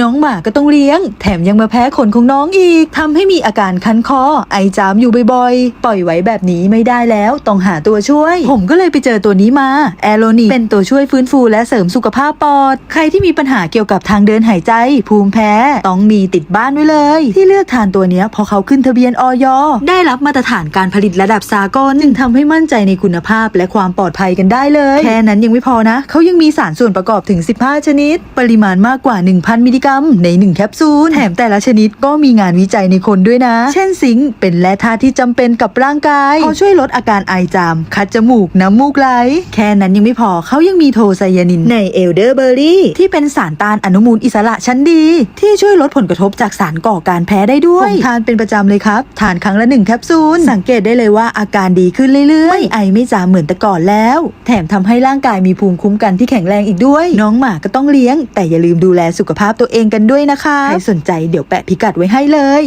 น้องหมาก็ต้องเลี้ยง แถมยังมาแพ้ขนของน้องอีกทำให้มีอาการคันคอ ไอจามอยู่บ่อยๆ ปล่อยไว้แบบนี้ไม่ได้แล้วต้องหาตัวช่วย ผมก็เลยไปเจอตัวนี้มาแอโรนิเป็นตัวช่วยฟื้นฟูและเสริมสุขภาพปอด ใครที่มีปัญหาเกี่ยวกับทางเดินหายใจ ภูมิแพ้ ต้องมีติดบ้านไว้เลย ที่เลือกทานตัวนี้เพราะเขาขึ้นทะเบียนออยได้รับมาตรฐานการผลิตระดับสากลจึงทำให้มั่นใจในคุณภาพและความปลอดภัยกันได้เลย แค่นั้นยังไม่พอนะ เขายังมีสารส่วนประกอบถึง 15 ชนิด ปริมาณมากกว่า 1,000 มิลลิกรัมใน 1 แคปซูล แถมแต่ละชนิดก็มีงานวิจัยในคนด้วยนะ เช่นซิงค์เป็นแร่ธาตุที่จำเป็นกับร่างกายเขาช่วยลดอาการไอจาม คัดจมูก น้ำมูกไหล แค่นั้นยังไม่พอเขายังมีโทไซยานินในเอลเดอร์เบอร์รี่ที่เป็นสารต้านอนุมูลอิสระชั้นดี ที่ช่วยลดผลกระทบจากสารก่อการแพ้ได้ด้วยผมทานเป็นประจำเลยครับ ทานครั้งละหนึ่งแคปซูล สังเกตได้เลยว่าอาการดีขึ้นเรื่อยๆ ไม่ไอไม่จามเหมือนแต่ก่อนแล้ว แถมทำให้ร่างกายมีภูมิคุ้มกันที่แข็งแรงอีกด้วย น้องหมาก็ต้องเลี้ยง แต่อย่าลืมดูแลสุขภาพตัวเองกันด้วยนะคะ ใครสนใจเดี๋ยวแปะพิกัดไว้ให้เลย